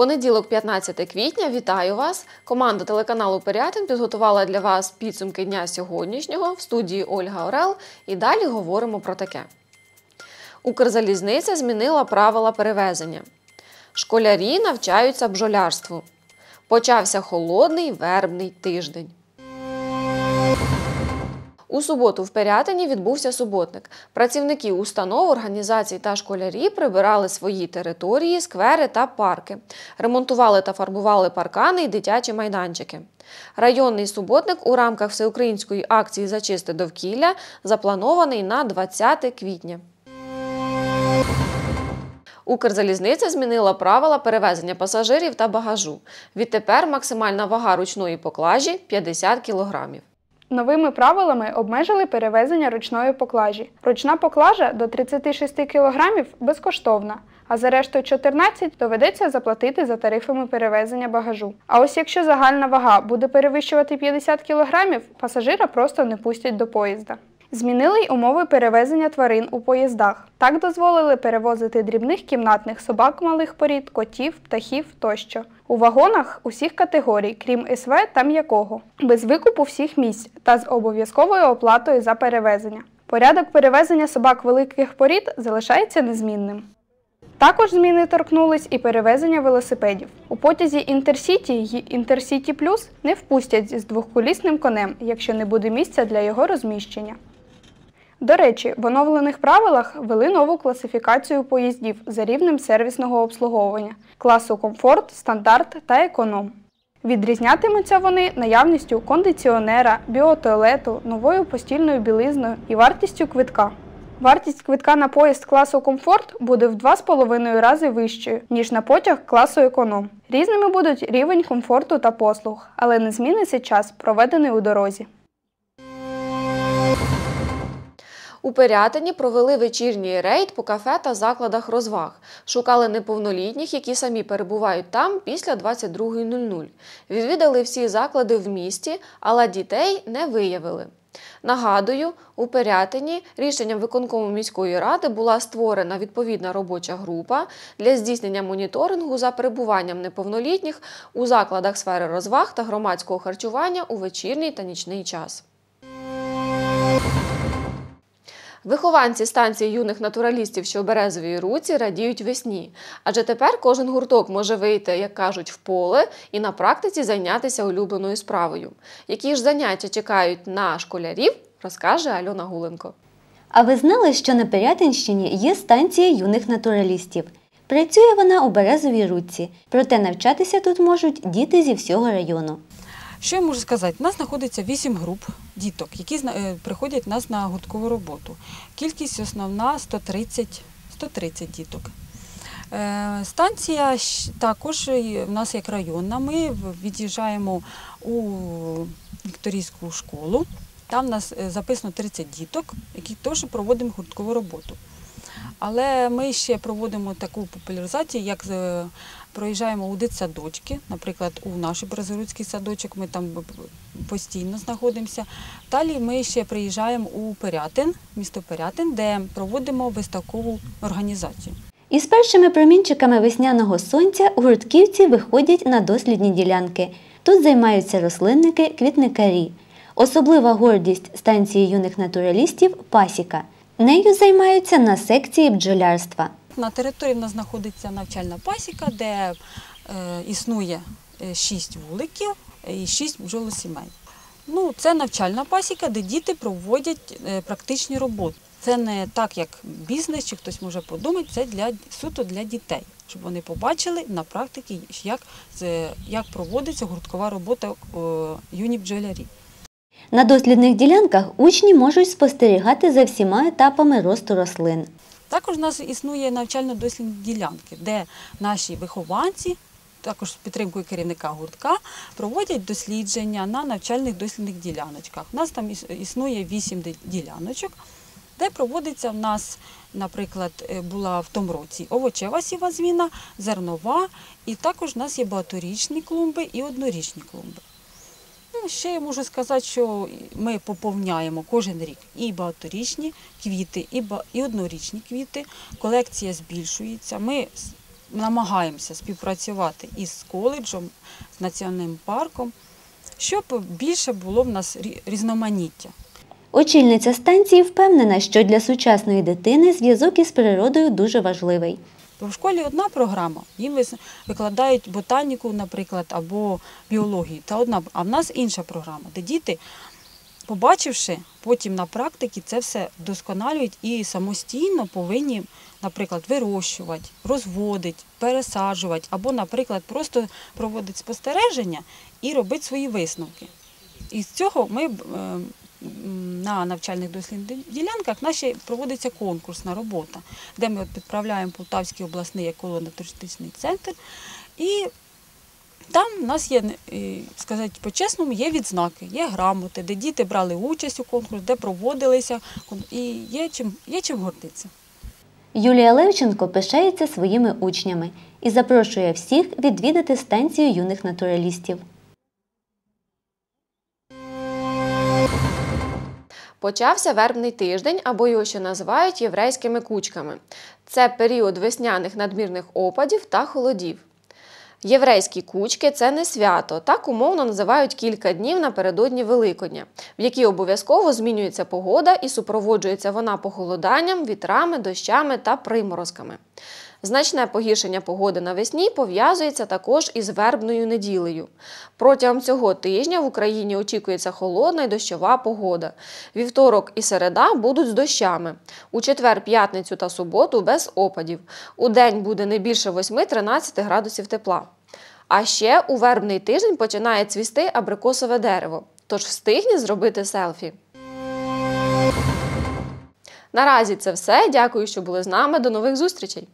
Понеділок, 15 квітня, вітаю вас! Команда телеканалу Пирятин підготувала для вас підсумки дня сьогоднішнього в студії Ольга Орел. І далі говоримо про таке. Укрзалізниця змінила правила перевезення. Школярі навчаються бжолярству. Почався холодний вербний тиждень. У суботу в Пирятині відбувся суботник. Працівники установ, організацій та школярі прибирали свої території, сквери та парки, ремонтували та фарбували паркани і дитячі майданчики. Районний суботник у рамках всеукраїнської акції Зачисти довкілля запланований на 20 квітня. Укрзалізниця змінила правила перевезення пасажирів та багажу. Відтепер максимальна вага ручної поклажі 50 кілограмів. Новими правилами обмежили перевезення ручної поклажі. Ручна поклажа до 36 кг безкоштовна, а за рештою 14 доведеться заплатити за тарифами перевезення багажу. А ось якщо загальна вага буде перевищувати 50 кг, пасажира просто не пустять до поїзда. Змінили й умови перевезення тварин у поїздах. Так дозволили перевозити дрібних кімнатних собак малих порід, котів, птахів тощо. У вагонах усіх категорій, крім СВ та м'якого, без викупу всіх місць та з обов'язковою оплатою за перевезення. Порядок перевезення собак великих порід залишається незмінним. Також зміни торкнулись і перевезення велосипедів. У потязі Інтерсіті й Інтерсіті Плюс не впустять з двохколісним конем, якщо не буде місця для його розміщення. До речі, в оновлених правилах ввели нову класифікацію поїздів за рівнем сервісного обслуговування класу комфорт, стандарт та економ. Відрізнятимуться вони наявністю кондиціонера, біотуалету, новою постільною білизною і вартістю квитка. Вартість квитка на поїзд класу комфорт буде в 2,5 рази вищою, ніж на потяг класу економ. Різними будуть рівень комфорту та послуг, але не зміниться час, проведений у дорозі. У Пирятині провели вечірній рейд по кафе та закладах розваг. Шукали неповнолітніх, які самі перебувають там після 22.00. Відвідали всі заклади в місті, але дітей не виявили. Нагадую, у Пирятині рішенням виконкому міської ради була створена відповідна робоча група для здійснення моніторингу за перебуванням неповнолітніх у закладах сфери розваг та громадського харчування у вечірній та нічний час. Вихованці станції юних натуралістів, що у Березовій руці, радіють весні. Адже тепер кожен гурток може вийти, як кажуть, в поле і на практиці зайнятися улюбленою справою. Які ж заняття чекають на школярів, розкаже Альона Гуленко. А ви знали, що на Пирятинщині є станція юних натуралістів? Працює вона у Березовій руці, проте навчатися тут можуть діти зі всього району. Що я можу сказати? У нас знаходиться 8 груп діток, які е, приходять в нас на гурткову роботу. Кількість основна 130, 130 діток. Е, Станція також е, в нас як районна. Ми від'їжджаємо у Вікторійську школу. Там в нас записано 30 діток, які теж проводимо гурткову роботу. Але ми ще проводимо таку популяризацію, як е, проїжджаємо у дитсадочки, наприклад, у наш Березоруцький садочок, ми там постійно знаходимося. Далі ми ще приїжджаємо у Пирятин, місто Пирятин, де проводимо виставкову організацію. Із першими промінчиками весняного сонця гуртківці виходять на дослідні ділянки. Тут займаються рослинники, квітникарі. Особлива гордість станції юних натуралістів пасіка. Нею займаються на секції бджолярства. На території в нас знаходиться навчальна пасіка, де е, існує е, шість вуликів і шість бджолосімей. Ну, це навчальна пасіка, де діти проводять е, практичні роботи. Це не так, як бізнес, чи хтось може подумати, це для суто для дітей, щоб вони побачили на практиці, як, як проводиться гурткова робота юні бджолярі. На дослідних ділянках учні можуть спостерігати за всіма етапами росту рослин. Також у нас існує навчально-дослідні ділянки, де наші вихованці, також з підтримкою керівника гуртка, проводять дослідження на навчальних дослідних діляночках. У нас там існує вісім діляночок, де проводиться в нас, наприклад, е, була в тому році овочева сіва зернова, і також у нас є багаторічні клумби і однорічні клумби. Ну, ще я можу сказати, що ми поповняємо кожен рік і багаторічні квіти, і, і однорічні квіти. Колекція збільшується. Ми намагаємося співпрацювати із коледжем, з національним парком, щоб більше було в нас різноманіття. Очільниця станції впевнена, що для сучасної дитини зв'язок із природою дуже важливий. Бо в школі одна програма, їм викладають ботаніку, наприклад, або біологію, та одна, а в нас інша програма, де діти, побачивши потім на практиці, це все досконалюють і самостійно повинні, наприклад, вирощувати, розводити, пересаджувати, або, наприклад, просто проводити спостереження і робити свої висновки. І з цього ми е, на навчальних дослідних ділянках наші проводиться конкурсна робота, де ми підправляємо Полтавський обласний еколого-туристичний центр. І там в нас є, е, сказати по-чесному, є відзнаки, є грамоти, де діти брали участь у конкурсі, де проводилися, і є чим, є чим гордитися. Юлія Левченко пишається своїми учнями і запрошує всіх відвідати станцію юних натуралістів. Почався вербний тиждень, або його ще називають єврейськими кучками. Це період весняних надмірних опадів та холодів. Єврейські кучки це не свято, так умовно називають кілька днів напередодні Великодня, в які обов'язково змінюється погода і супроводжується вона похолоданням, вітрами, дощами та приморозками. Значне погіршення погоди навесні пов'язується також із вербною неділею. Протягом цього тижня в Україні очікується холодна і дощова погода. Вівторок і середа будуть з дощами. У четвер, п'ятницю та суботу без опадів. У день буде не більше 8-13 градусів тепла. А ще у вербний тиждень починає цвісти абрикосове дерево. Тож встигніть зробити селфі. Наразі це все. Дякую, що були з нами. До нових зустрічей!